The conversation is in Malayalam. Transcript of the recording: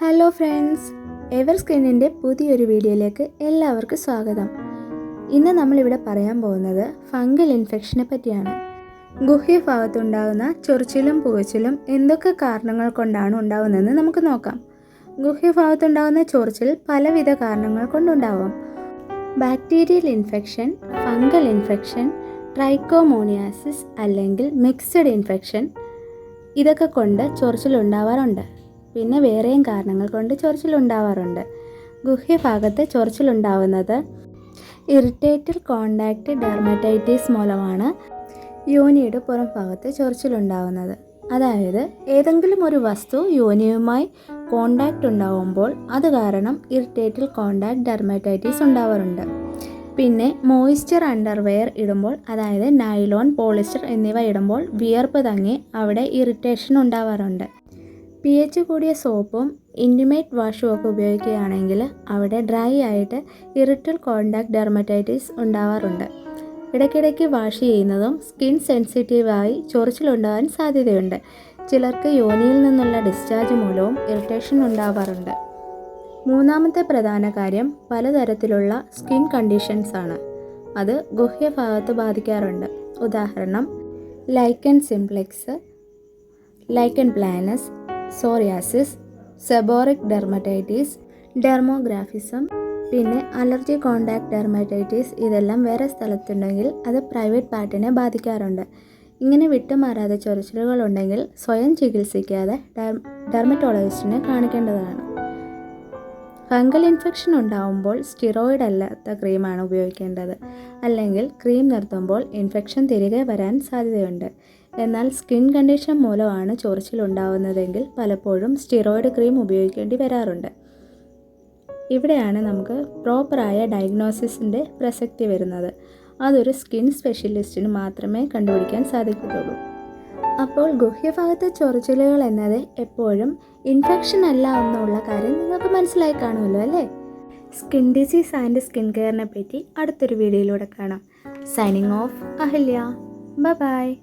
ഹലോ ഫ്രണ്ട്സ് എവർ സ്കിന്നിന്റെ പുതിയൊരു വീഡിയോയിലേക്ക് എല്ലാവർക്കും സ്വാഗതം. ഇന്ന് നമ്മളിവിടെ പറയാൻ പോകുന്നത് ഫംഗൽ ഇൻഫെക്ഷനെ പറ്റിയാണ്. ഗുഹ്യ ഗുഹ്യഭാഗത്തുണ്ടാകുന്ന ചൊറിച്ചിലും പൂച്ചിലും എന്തൊക്കെ കാരണങ്ങൾ കൊണ്ടാണ് ഉണ്ടാകുന്നതെന്ന് നമുക്ക് നോക്കാം. ഗുഹ്യ ഗുഹ്യഭാഗത്തുണ്ടാകുന്ന ചൊറിച്ചിൽ പലവിധ കാരണങ്ങൾ കൊണ്ടുണ്ടാവാം. Bacterial infection fungal infection trichomoniasis അല്ലെങ്കിൽ മിക്സഡ് ഇൻഫെക്ഷൻ ഇതൊക്കെ കൊണ്ട് ചൊറിച്ചിലുണ്ടാവാറുണ്ട് പിന്നെ വേറെയും കാരണങ്ങൾ കൊണ്ട് ചൊറിച്ചിലുണ്ടാവാറുണ്ട്. ഗുഹ്യഭാഗത്ത് ചൊറിച്ചിലുണ്ടാവുന്നത് ഇറിറ്റേറ്റഡ് കോണ്ടാക്റ്റ് ഡെർമറ്റൈറ്റിസ് മൂലമാണ്. യോനിയുടെ പുറം ഭാഗത്ത് ചൊറിച്ചിലുണ്ടാവുന്നത്. അതായത് ഏതെങ്കിലും ഒരു വസ്തു യോനിയുമായി കോണ്ടാക്റ്റ് ഉണ്ടാവുമ്പോൾ അത് കാരണം ഇറിറ്റേറ്റൽ കോണ്ടാക്ട് ഡെർമറ്റൈറ്റിസ് ഉണ്ടാവാറുണ്ട്. പിന്നെ മോയിസ്ചർ അണ്ടർവെയർ ഇടുമ്പോൾ അതായത് നൈലോൺ പോളിസ്റ്റർ എന്നിവ ഇടുമ്പോൾ വിയർപ്പ് തങ്ങി അവിടെ ഇറിറ്റേഷൻ ഉണ്ടാവാറുണ്ട്. പി എച്ച് കൂടിയ സോപ്പും ഇന്റിമേറ്റ് വാഷും ഒക്കെ ഉപയോഗിക്കുകയാണെങ്കിൽ അവിടെ ഡ്രൈ ആയിട്ട് ഇറിറ്റൽ കോണ്ടാക്ട് ഡെർമറ്റൈറ്റിസ് ഉണ്ടാവാറുണ്ട്. ഇടയ്ക്കിടയ്ക്ക് വാഷ് ചെയ്യുന്നതും സ്കിൻ സെൻസിറ്റീവായി ചൊറിച്ചിലുണ്ടാകാൻ സാധ്യതയുണ്ട്. ചിലർക്ക് യോനിയിൽ നിന്നുള്ള ഡിസ്ചാർജ് മൂലവും ഇറിറ്റേഷൻ ഉണ്ടാവാറുണ്ട്. മൂന്നാമത്തെ പ്രധാന കാര്യം പലതരത്തിലുള്ള സ്കിൻ കണ്ടീഷൻസ് ആണ്. അത് ഗുഹ്യഭാഗത്ത് ബാധിക്കാറുണ്ട്. ഉദാഹരണം lichen simplex lichen planus psoriasis seborrhoeic dermatitis dermographism പിന്നെ അലർജി കോണ്ടാക്ട് ഡെർമറ്റൈറ്റിസ് ഇതെല്ലാം വേറെ സ്ഥലത്തുണ്ടെങ്കിൽ അത് പ്രൈവറ്റ് പാർട്ടിനെ ബാധിക്കാറുണ്ട്. ഇങ്ങനെ വിട്ടുമാറാതെ ചൊറിച്ചിലുകൾ ഉണ്ടെങ്കിൽ സ്വയം ചികിത്സിക്കാതെ ഡെർമറ്റോളജിസ്റ്റിനെ കാണിക്കേണ്ടതാണ്. ഫംഗൽ ഇൻഫെക്ഷൻ ഉണ്ടാവുമ്പോൾ സ്റ്റിറോയിഡ് അല്ലാത്ത ക്രീമാണ് ഉപയോഗിക്കേണ്ടത്. അല്ലെങ്കിൽ ക്രീം നിർത്തുമ്പോൾ ഇൻഫെക്ഷൻ തിരികെ വരാൻ സാധ്യതയുണ്ട്. എന്നാൽ സ്കിൻ കണ്ടീഷൻ മൂലമാണ് ചൊറിച്ചിൽ ഉണ്ടാവുന്നതെങ്കിൽ പലപ്പോഴും സ്റ്റിറോയിഡ് ക്രീം ഉപയോഗിക്കേണ്ടി വരാറുണ്ട്. ഇവിടെയാണ് നമുക്ക് പ്രോപ്പറായ ഡയഗ്നോസിസിന്റെ പ്രസക്തി വരുന്നത്. അതൊരു സ്കിൻ സ്പെഷ്യലിസ്റ്റിന് മാത്രമേ കണ്ടുപിടിക്കാൻ സാധിക്കത്തുള്ളൂ. അപ്പോൾ ഗുഹ്യഭാഗത്തെ ചൊറിച്ചിലുകൾ എന്നത് എപ്പോഴും ഇൻഫെക്ഷൻ അല്ല എന്നുള്ള കാര്യം നിങ്ങൾക്ക് മനസ്സിലായി കാണുമല്ലോ അല്ലേ? സ്കിൻ ഡിസീസ് ആൻഡ് സ്കിൻ കെയറിനെ പറ്റി അടുത്തൊരു വീഡിയോയിലൂടെ കാണാം. Signing off Ahalya. ബൈ